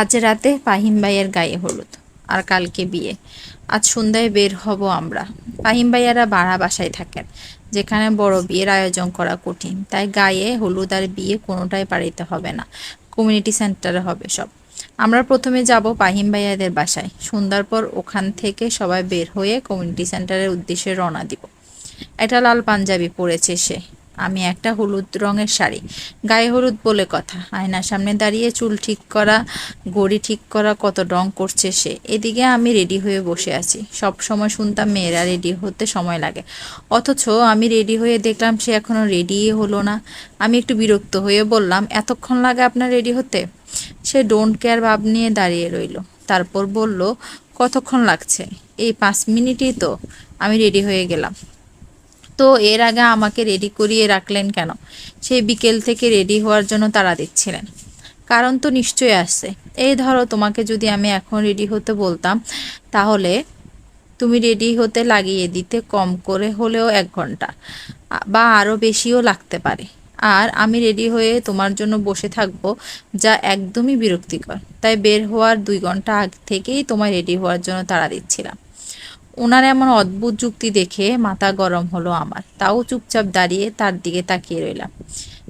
আজ রাতে ফাহিম ভাইয়ের গায়ে হলুদ, আর কালকে বিয়ে। আজ সন্ধ্যায় বের হব আমরা। ফাহিম ভাইয়ারা বাড়া বাসায় থাকেন, যেখানে বড় বিয়ের আয়োজন করা কঠিন। তাই গায়ে হলুদ আর বিয়ে কোনোটাই পারিতে হবে না। কমিউনিটি সেন্টারে হবে সব। আমরা প্রথমে যাব পাহিম ভাইয়াদের বাসায়। সন্ধ্যার পর ওখান থেকে সবাই বের হয়ে কমিউনিটি সেন্টারের উদ্দেশ্যে রওনা দিব। একটা লাল পাঞ্জাবি পরেছে সে। আমি একটা হলুদ রঙের শাড়ি। গায়ে হলুদ বলে কথা। আয়নার সামনে দাঁড়িয়ে চুল ঠিক করা, গড়ি ঠিক করা কত রং করছে সে। এদিকে আমি রেডি হয়ে বসে আছি। সব সময় শুনতাম মেয়েরা রেডি হতে সময় লাগে। অথচ আমি রেডি হয়ে দেখলাম সে এখনও রেডিই হলো না। আমি একটু বিরক্ত হয়ে বললাম, এতক্ষণ লাগে আপনার রেডি হতে? সে ডোন্ট কেয়ার ভাব নিয়ে দাঁড়িয়ে রইল। তারপর বলল, কতক্ষণ লাগছে? এই পাঁচ মিনিটই তো। আমি রেডি হয়ে গেলাম। তো এর আগে আমাকে রেডি করিয়ে রাখলেন কেন? সেই বিকেল থেকে রেডি হওয়ার জন্য তারা দিচ্ছিলেন। কারণ তো নিশ্চয়ই আসছে। এই ধরো তোমাকে যদি আমি এখন রেডি হতে বলতাম, তাহলে তুমি রেডি হতে লাগিয়ে দিতে কম করে হলেও এক ঘণ্টা, বা আরও বেশিও লাগতে পারে। আর আমি রেডি হয়ে তোমার জন্য বসে থাকব যা একদমই বিরক্তিকর। তাই বের হওয়ার দুই ঘণ্টা আগ থেকেই তোমায় রেডি হওয়ার জন্য তাড়া দিচ্ছিলাম। ওনার এমন অদ্ভুত যুক্তি দেখে মাথা গরম হলো আমার। তাও চুপচাপ দাঁড়িয়ে তার দিকে তাকিয়ে রইলাম।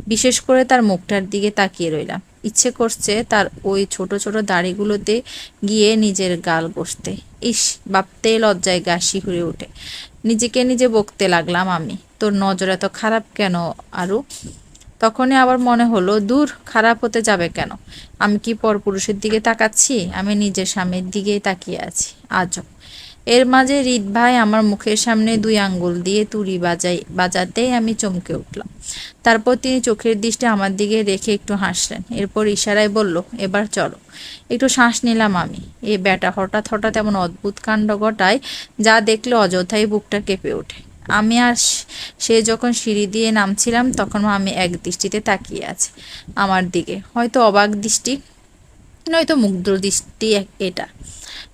বিশেষ করে তার মুখটার দিকে তাকিয়ে রইলাম। ইচ্ছে করছে তার ওই ছোট ছোট দাড়িগুলোতে গিয়ে নিজের গাল বসতে ইস, ভাবতে লজ্জায় গা শিহুরে ওঠে। নিজেকে নিজে বকতে লাগলাম আমি। তোর নজর এত খারাপ কেন আরও তখনই আবার মনে হলো, দূর, খারাপ হতে যাবে কেন? আমি কি পরপুরুষের দিকে তাকাচ্ছি? আমি নিজের স্বামীর দিকেই তাকিয়ে আছি। আজব। এর মাঝে রিত ভাই আমার মুখের সামনে দুই আঙ্গুল দিয়ে তুড়ি বাজাই বাজাতেই আমি চমকে উঠলাম। তারপর তিনি চোখের দৃষ্টি আমার দিকে রেখে একটু হাসলেন। এরপর ইশারায় বলল, এবার চলো। একটু শ্বাস নিলাম আমি। এ ব্যাটা হঠাৎ হঠাৎ এমন অদ্ভুত কাণ্ড ঘটায়, যা দেখলে অযথাই বুকটা কেঁপে ওঠে। আমি আর সে- যখন সিঁড়ি দিয়ে নামছিলাম, তখন আমি এক দৃষ্টিতে তাকিয়ে আছি আমার দিকে। হয়তো অবাক দৃষ্টি, নয়তো মুগ্ধ দৃষ্টি এটা।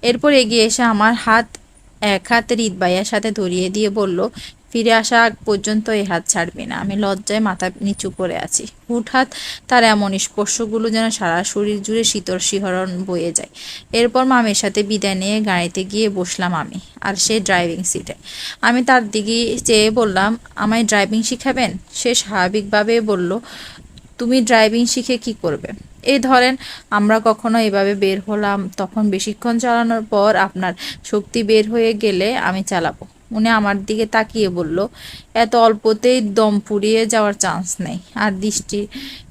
এরপর এগিয়ে এসে আমার হাত এক হাতে হৃদবাইয়ের সাথে ধরিয়ে দিয়ে বলল, ফিরে আসা আগ পর্যন্ত এই হাত ছাড়বে না। আমি লজ্জায় মাথা নিচু করে আছি। হুটহাট তার এমন স্পর্শগুলো যেন সারা শরীর জুড়ে শীতল শিহরণ বয়ে যায়। এরপর মামের সাথে বিদায় নিয়ে গাড়িতে গিয়ে বসলাম আমি আর সে ড্রাইভিং সিটে। আমি তার দিকে চেয়ে বললাম, আমায় ড্রাইভিং শিখাবেন? সে স্বাভাবিকভাবে বলল, তুমি ড্রাইভিং শিখে কি করবে? এই ধরেন, আমরা কখনো এভাবে বের হলাম, তখন বেশিক্ষণ চালানোর পর আপনার শক্তি বের হয়ে গেলে আমি চালাবো। উনি আমার দিকে তাকিয়ে বলল, এত অল্পতেই দম পুড়িয়ে যাওয়ার চান্স নেই। আর দৃষ্টি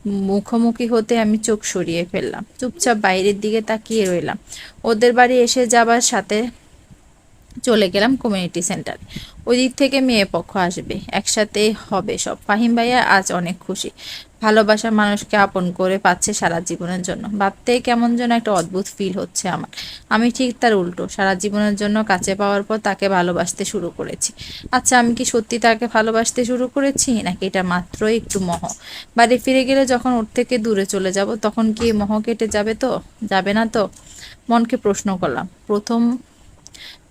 মুখোমুখি হতে আমি চোখ সরিয়ে ফেললাম, চুপচাপ বাইরের দিকে তাকিয়ে রইলাম। ওদের বাড়ি এসে যাবার সাথে চলে গেলাম কমিউনিটি সেন্টারে ওই দিক থেকে মেয়ে পক্ষ আসবে, একসাথে হবে সব। ফাহিম ভাইয়া আজ অনেক খুশি। ভালোবাসার মানুষকে আপন করে পাচ্ছে সারা জীবনের জন্য। ভাবতে কেমন যেন একটা অদ্ভুত ফিল হচ্ছে আমার। আমি ঠিক তার উল্টো, সারা জীবনের জন্য কাছে পাওয়ার পর তাকে ভালোবাসতে শুরু করেছি। আচ্ছা আমি কি সত্যি তাকে ভালোবাসতে শুরু করেছি, নাকি এটা মাত্রই একটু মহ? বাড়ি ফিরে গেলে যখন ওর থেকে দূরে চলে যাব, তখন কি মহ কেটে যাবে তো? যাবে না তো? মনকে প্রশ্ন করলাম। প্রথম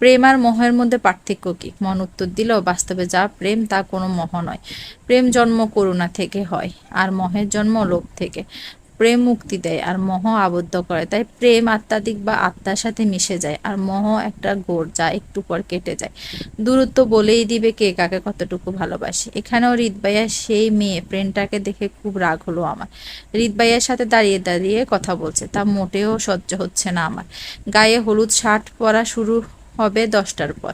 প্রেম আর মোহের মধ্যে পার্থক্য কি? মন উত্তর দিল, বাস্তবে যা প্রেম, তা কোনো মোহ নয়। প্রেম জন্ম করুণা থেকে হয়, আর মোহের জন্ম লোভ থেকে। প্রেম মুক্তি দেয়, আর মোহ আবদ্ধ করে। তাই প্রেম আত্মাধিক বা আত্মার সাথে মিশে যায়, আর মোহ একটা গোড় যা একটু পর কেটে যায়। দূরত্ব বলেই দিবে কে কাকে কতটুকু ভালোবাসে। এখানেও হৃদবাইয়া সেই মেয়ে, প্রেমটাকে দেখে খুব রাগ হলো আমার। হৃদবাইয়ের সাথে দাঁড়িয়ে দাঁড়িয়ে কথা বলছে, তা মোটেও সহ্য হচ্ছে না আমার। গায়ে হলুদ শার্ট পরা শুরু হবে দশটার পর।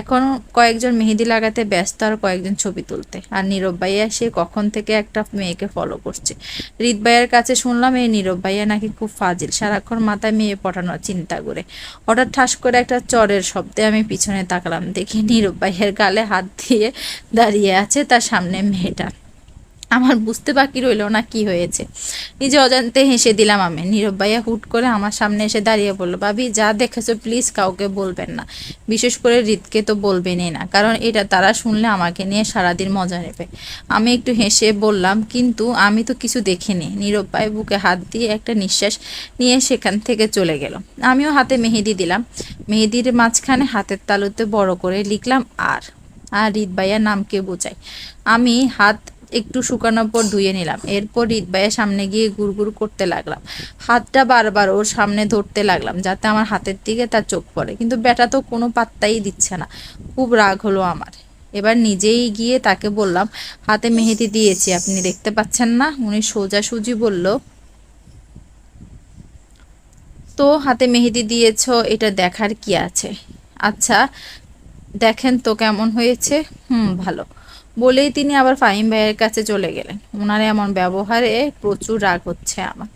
এখন কয়েকজন মেহেদি লাগাতে ব্যস্ত আর কয়েকজন ছবি তুলতে। আর নীরব ভাইয়া, সে কখন থেকে একটা মেয়েকে ফলো করছে? হৃদ ভাইয়ের কাছে শুনলাম, এই নীরব ভাইয়া নাকি খুব ফাজিল। সারাক্ষণ মাথায় মেয়ে পটানোর চিন্তা করে। হঠাৎ ঠাস করে একটা চরের শব্দে আমি পিছনে তাকালাম। দেখি নীরব ভাইয়ের গালে হাত দিয়ে দাঁড়িয়ে আছে তার সামনে মেয়েটা। আমার বুঝতে বাকি রইল না কি হয়েছে। নিজে অজান্তে হেসে দিলাম আমি। নীরব ভাইয়া হুট করে আমার সামনে এসে দাঁড়িয়ে বলল, ভাবি, যা দেখেছ প্লিজ কাউকে বলবেন না। বিশেষ করে রিতকে তো বলবেনই না, কারণ এটা তারা শুনলে আমাকে নিয়ে সারাদিন মজা নেবে। আমি একটু হেসে বললাম, কিন্তু আমি তো কিছু দেখিনি। নীরব ভাই বুকে হাত দিয়ে একটা নিঃশ্বাস নিয়ে সেখান থেকে চলে গেল। আমিও হাতে মেহেদি দিলাম। মেহেদির মাঝখানে হাতের তালুতে বড় করে লিখলাম, আর। আর রিত ভাইয়ার নামকে বোঝাই আমি হাত একটু শুকানোর পর ধুয়ে নিলাম। এরপর হৃদবাইয়ের সামনে গিয়ে গুড়গুড় করতে লাগলাম। হাতটা বারবার ওর সামনে ধরতে লাগলাম যাতে আমার হাতের দিকে তার চোখ পড়ে। কিন্তু বেটা তো কোনো পাত্তাই দিচ্ছে না। খুব রাগ হলো আমার। এবার নিজেই গিয়ে তাকে বললাম, হাতে মেহেদি দিয়েছি, আপনি দেখতে পাচ্ছেন না? উনি সোজাসুজি বলল, তো হাতে মেহেদি দিয়েছ, এটা দেখার কি আছে? আচ্ছা দেখেন তো কেমন হয়েছে? হুম, ভালো। বলেই তিনি আবার ফাহিম ভাইয়ের কাছে চলে গেলেন। ওনার এমন ব্যবহারে প্রচুর রাগ হচ্ছে আমার।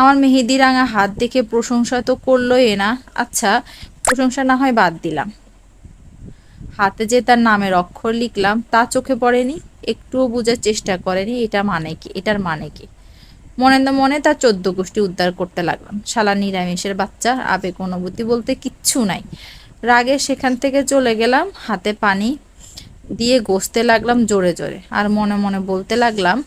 আমার মেহেদি রাঙা হাত দেখে প্রশংসা তো করলোই না। আচ্ছা প্রশংসা না হয় বাদ দিলাম। হাতে যে তার নামের অক্ষর লিখলাম, তা চোখে পড়েনি, একটুও বোঝার চেষ্টা করেনি, এটা মানে কি, এটার মানে কি? মনে মনে তার চোদ্দ গোষ্ঠী উদ্ধার করতে লাগলাম। শালা নিরামিষের বাচ্চার আবেগ অনুভূতি বলতে কিচ্ছু নাই। রাগে সেখান থেকে চলে গেলাম, হাতে পানি দিয়ে গসতে লাগলাম জোরে জোরে। আর মনে মনে বলতে লাগলাম,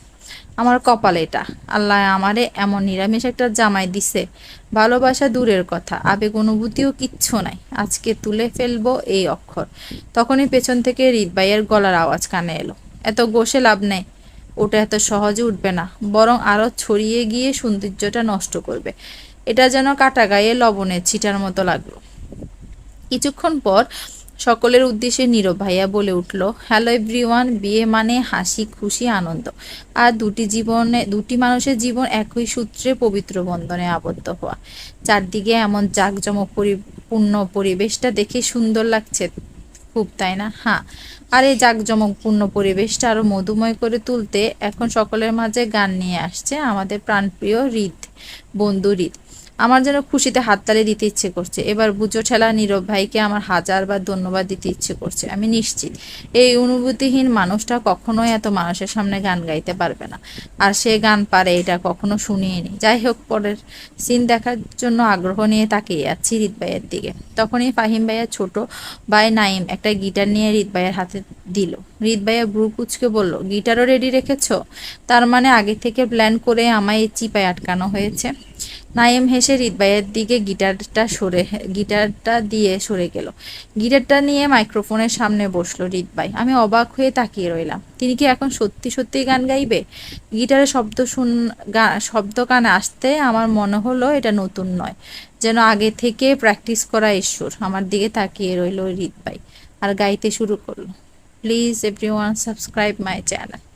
আমার কপাল এটা। আল্লাহ আমারে এমন নিরামিষ একটা জামাই দিছে। ভালোবাসা দূরের কথা, আবেগ অনুভূতিও কিচ্ছু নাই। আজকে তুলে ফেলব এই অক্ষর। তখনই পেছন থেকে হৃদবাইয়ের গলার আওয়াজ কানে এলো। এত গোসে লাভ নেই। ওটা এত সহজে উঠবে না। বরং আরও ছড়িয়ে গিয়ে সৌন্দর্যটা নষ্ট করবে। এটা যেন কাটা গায়ে লবণের ছিটার মতো লাগল। কিছুক্ষণ পর সকলের উদ্দেশ্যে নীরব ভাইয়া বলে উঠল হ্যালো এভরিওয়ান বিয়ে মানে হাসি, খুশি, আনন্দ। আর দুটি জীবনে, দুটি মানুষের জীবন একই সূত্রে পবিত্র বন্ধনে আবদ্ধ হওয়া। চারদিকে এমন জাঁকজমক পরিপূর্ণ পরিবেশটা দেখে সুন্দর লাগছে খুব, তাই না? হ্যাঁ। আর এই জাঁকজমকপূর্ণ পরিবেশটা আরও মধুময় করে তুলতে এখন সকলের মাঝে গান নিয়ে আসছে আমাদের প্রাণপ্রিয় হৃদ, বন্ধু হৃদ। আমার যেন খুশিতে হাততালি দিতে ইচ্ছে করছে। এবার বুঝো ঠেলা নীরব ভাইকে আমার হাজারবার ধন্যবাদ দিতে ইচ্ছে করছে। আমি নিশ্চিত, এই অনুভূতিহীন মানুষটা কখনোই এত মানুষের সামনে গান গাইতে পারবে না। আর সে গান পারে এটা কখনো শুনিয়ে যাই হোক, পরের সিন দেখার জন্য আগ্রহ নিয়ে তাকিয়ে যাচ্ছি রিত ভাইয়ের দিকে। তখনই ফাহিম ভাইয়ের ছোট ভাই নাইম একটা গিটার নিয়ে রিত ভাইয়ের হাতে দিল। রিত ভাইয়া ব্রু কুচকে বলল, গিটারও রেডি রেখেছ? তার মানে আগে থেকে প্ল্যান করে আমায় চিপায় আটকানো হয়েছে। নাইম হেসে হৃদবাইয়ের দিকে গিটারটা সরে, গিটারটা দিয়ে সরে গেল। গিটারটা নিয়ে মাইক্রোফোনের সামনে বসল হৃদবাই। আমি অবাক হয়ে তাকিয়ে রইলাম। তিনি কি এখন সত্যি সত্যি গান গাইবে? গিটারের শব্দ শুন শব্দ কানে আসতে আমার মনে হলো এটা নতুন নয়। যেন আগে থেকে প্র্যাকটিস করা ঈশ্বর। আমার দিকে তাকিয়ে রইল হৃদবাই। আর গাইতে শুরু করল। Please everyone subscribe my channel.